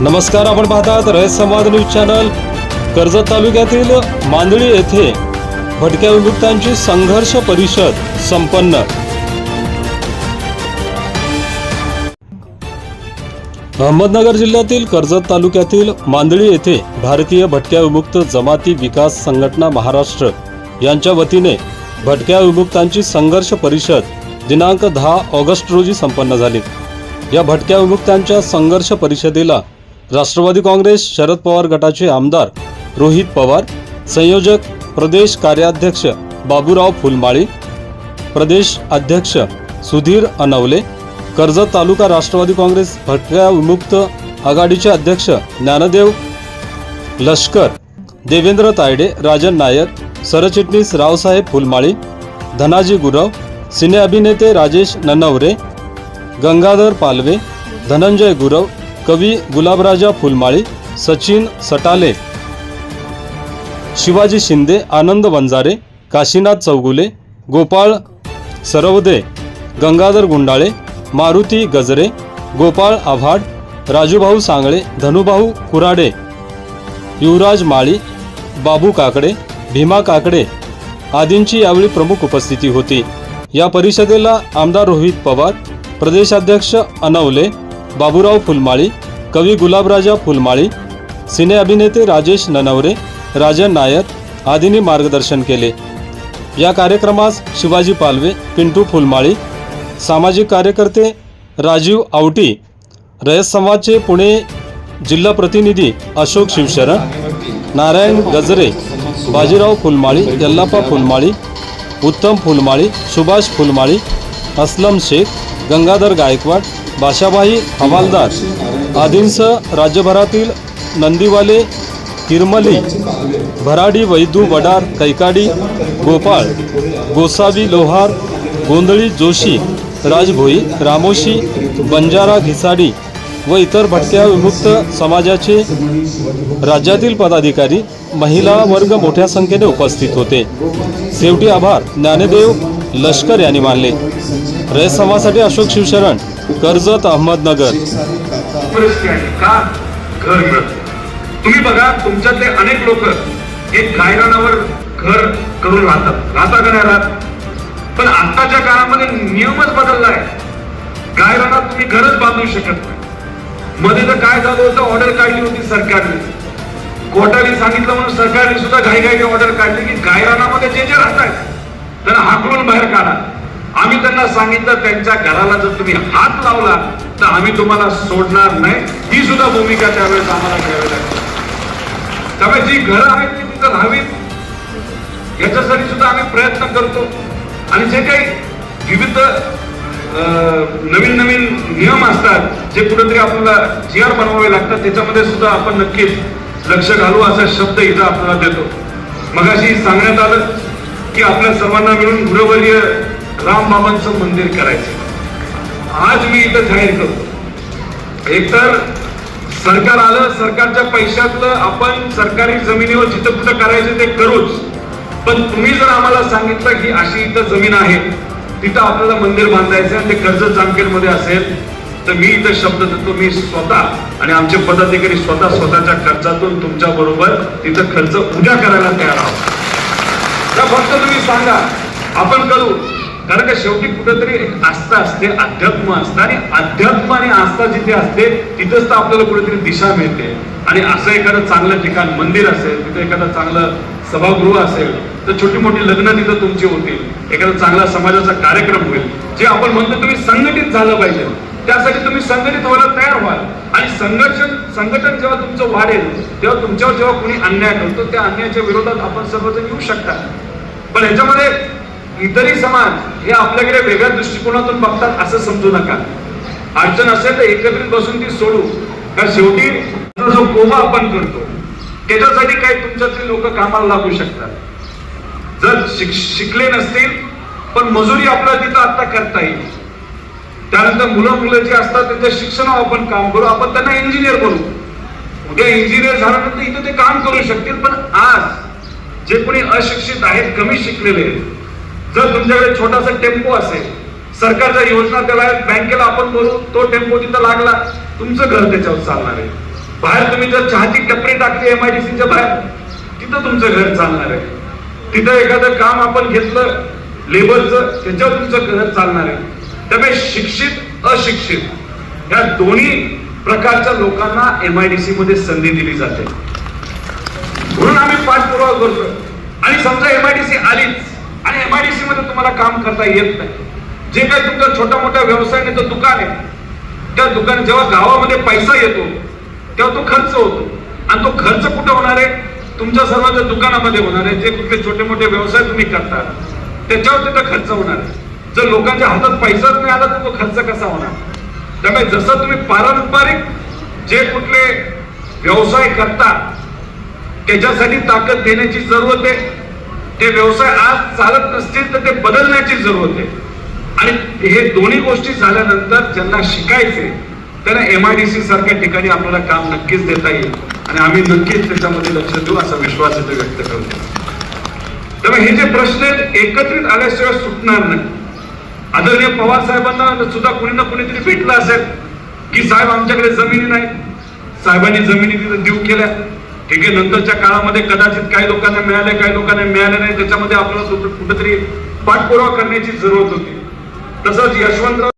नमस्कार आपण पाहतात रयत संवाद न्यूज चॅनल. कर्जत तालुक्यातील मांदळी येथे भटक्या विमुक्तांची संघर्ष परिषद संपन्न. अहमदनगर जिल्ह्यातील कर्जत तालुक्यातील मांदळी येथे भारतीय भटक्या विमुक्त जमाती विकास संघटना महाराष्ट्र यांच्या वतीने भटक्या विमुक्तांची संघर्ष परिषद दिनांक दहा ऑगस्ट रोजी संपन्न झाली. या भटक्या विमुक्तांच्या संघर्ष परिषदेला राष्ट्रवादी काँग्रेस शरद पवार गटाचे आमदार रोहित पवार संयोजक प्रदेश कार्याध्यक्ष बाबूराव फुलमाळी प्रदेश अध्यक्ष सुधीर अनवले कर्जत तालुका राष्ट्रवादी काँग्रेस भटक्या विमुक्त आघाडीचे अध्यक्ष ज्ञानदेव लष्कर देवेंद्र तायडे राजन नायर सरचिटणीस रावसाहेब फुलमाळी धनाजी गुरव सिने अभिनेते राजेश ननवरे गंगाधर पालवे धनंजय गुरव कवी गुलाबराजा फुलमाळी सचिन सटाले शिवाजी शिंदे आनंद वंजारे काशीनाथ चौगुले गोपाळ सरवदे गंगाधर गुंडाळे मारुती गजरे गोपाळ आव्हाड राजूभाऊ सांगळे धनुभाऊ कुराडे युवराज माळी बाबू काकडे भीमा काकडे आदींची यावेळी प्रमुख उपस्थिती होती. या परिषदेला आमदार रोहित पवार प्रदेशाध्यक्ष अनवले बाबूराव फुलमाळी कवी गुलाबराजा फुलमाळी सिने अभिनेते राजेश ननवरे राजन नायर आदींनी मार्गदर्शन केले. या कार्यक्रमास शिवाजी पालवे पिंटू फुलमाळी सामाजिक कार्यकर्ते राजीव आवटी रयत संवादचे पुणे जिल्हा प्रतिनिधी अशोक शिवशरण नारायण गजरे बाजीराव फुलमाळी यल्लापा फुलमाळी उत्तम फुलमाळी सुभाष फुलमाळी असलम शेख गंगाधर गायकवाड बाशाबाई हवालदार आदींसह राज्यभरातील नंदीवाले किरमली भराडी वैदू वडार कैकाडी गोपाळ गोसावी लोहार गोंधळी जोशी राजभोई रामोशी बंजारा घिसाडी व इतर भटक्या विमुक्त समाजाचे राज्यातील पदाधिकारी महिला वर्ग मोठ्या संख्येने उपस्थित होते. शेवटी आभार. ज्ञानदेव लष्कर यांनी मानले. रयत अशोक शिवशरण कर्जत अहमदनगर. तुम्ही बघा तुमच्यातले अनेक लोक एक गायरानावर घर करून राहतात. राहता का नाही राहत? पण आताच्या काळामध्ये नियमच बदललाय. गायरानात तुम्ही घरच बांधू शकत नाही. मध्ये तर काय झालं होतं? ऑर्डर काढली होती सरकारने. कोर्टाने सांगितलं म्हणून सरकारने सुद्धा घाईघाईने ऑर्डर काढली की गायरानामध्ये जे जे राहत आहेत त्यांना हाकलून बाहेर काढा. आम्ही त्यांना सांगितलं त्यांच्या घराला जर तुम्ही हात लावला तर आम्ही तुम्हाला सोडणार नाही. ही सुद्धा भूमिका त्यावेळेस आम्हाला घ्यावी लागते त्यामुळे जी घरं आहेत ती तिथं राहावीत. याच्यासाठी सुद्धा आम्ही प्रयत्न करतो. आणि जे काही विविध अं, नवीन नवीन नियम असतात जे कुठेतरी आपल्याला जी आर बनवावे लागतात त्याच्यामध्ये सुद्धा आपण नक्कीच लक्ष घालू असा शब्द इथं आपल्याला देतो. मगाशी सांगण्यात आलं की आपल्या सर्वांना मिळून गुरुवर्य रामबाबांचं मंदिर करायचं. आज मी इथं जाहीर करतो. एकतर सरकार आलं सरकारच्या पैशातलं आपण सरकारी जमिनीवर जिथं कुठं करायचं ते करूच. पण तुम्ही जर आम्हाला सांगितलं की अशी इथं जमीन आहे तिथं आपल्याला मंदिर बांधायचं आणि ते कर्ज जामखेडमध्ये असेल तर मी इथं शब्द देतो मी स्वतः आणि आमचे पदाधिकारी स्वतः स्वतःच्या खर्चातून तुमच्या बरोबर तिथं खर्च उद्या करायला तयार आहोत. तर फक्त तुम्ही सांगा आपण करू. कारण का शेवटी कुठेतरी आस्था असते अध्यात्म असतं. आणि अध्यात्म आणि आस्था जिथे असते तिथंच तर आपल्याला कुठेतरी दिशा मिळते. आणि असं एखादं चांगलं ठिकाण मंदिर असेल तिथं एखादं चांगलं सभागृह असेल तर छोटी मोठी लग्न तिथं तुमची होतील. एखादा चांगला समाजाचा कार्यक्रम होईल. जे आपण म्हणतो तुम्ही संघटित झालं पाहिजे. त्यासाठी तुम्ही संघटित व्हायला तयार व्हाल. आणि संघर्षण संघटन जेव्हा तुमचं वाढेल तेव्हा तुमच्यावर जेव्हा कोणी अन्याय करतो त्या अन्यायाच्या विरोधात आपण सर्वजण येऊ शकता. पण ह्याच्यामध्ये इतरही समाज हे आपल्याकडे वेगळ्या दृष्टिकोनातून बघतात असं समजू नका. अडचण असेल तर एकत्रित बसून ती सोडू. कारण शेवटी जो कोबा आपण करतो त्याच्यासाठी काही तुमच्यातली लोक कामाला लागू शकतात. जर शिक शिकले नसतील पण मजुरी आपल्याला तिथं आता करता येईल. त्यानंतर मुलं मुलं जे असतात त्यांच्या शिक्षणावर आपण काम करू. आपण त्यांना इंजिनियर बनवू. उद्या इंजिनियर झाल्यानंतर इथं ते काम करू शकतील पण आज जे कोणी अशिक्षित आहेत कमी शिकलेले आहेत जर तुमच्याकडे छोटासा टेम्पो असेल सरकारच्या योजना त्याला बँकेला आपण बोलू तो टेम्पो तिथं लागला तुमचं घर त्याच्यावर चालणार आहे. बाहेर तुम्ही जर चहाची टपरी टाकली एमआयडीसीच्या बाहेर तिथं तुमचं घर चालणार आहे. तिथं एखादं काम आपण घेतलं लेबरचं त्याच्यावर तुमचं घर चालणार आहे. त्यामुळे शिक्षित अशिक्षित या दोन्ही प्रकारच्या लोकांना एम आय डी सी मध्ये संधी दिली जाते. म्हणून आम्ही पाठपुरावा करतो. आणि समजा एम आयडीसी आलीच आणि एम आयडीसी मध्ये तुम्हाला काम करता येत नाही. जे काही तुमचा छोटा मोठा व्यवसाय नाही तो दुकान आहे त्या दुकान जेव्हा गावामध्ये पैसा येतो तेव्हा तो खर्च होतो. आणि तो खर्च कुठं होणार आहे? तुमच्या सर्वांच्या दुकानामध्ये होणार आहे जे कुठले छोटे मोठे व्यवसाय तुम्ही करता त्याच्यावर तिथं खर्च होणार आहे. जर लोकांच्या हातात पैसाच नाही आला तर तो खर्च कसा होणार? त्यामुळे जसं तुम्ही पारंपरिक जे कुठले व्यवसाय करता त्याच्यासाठी ताकद देण्याची जरूरत आहे. ते व्यवसाय आज चालत नसतील तर ते बदलण्याची जरूरत आहे. आणि हे दोन्ही गोष्टी झाल्यानंतर ज्यांना शिकायचे त्यांना एम आय डी सी सारख्या ठिकाणी आपल्याला काम नक्कीच देता येईल. आणि आम्ही नक्कीच त्याच्यामध्ये लक्ष देऊ असा विश्वास इथे व्यक्त करतो. त्यामुळे हे जे प्रश्न आहेत एकत्रित आल्याशिवाय सुटणार नाही. आदरणीय पवार साहेबांना सुद्धा कुणी ना कुणीतरी भेटलं असेल की साहेब आमच्याकडे जमिनी नाही. साहेबांनी जमिनी तिथे देऊ केल्या. ठीक आहे नंतरच्या काळामध्ये कदाचित काही लोकांना मिळाले काही लोकांना मिळाले नाही. त्याच्यामध्ये आपल्याला कुठं- कुठेतरी पाठपुरावा करण्याची जरूरत होती. तसंच यशवंतराव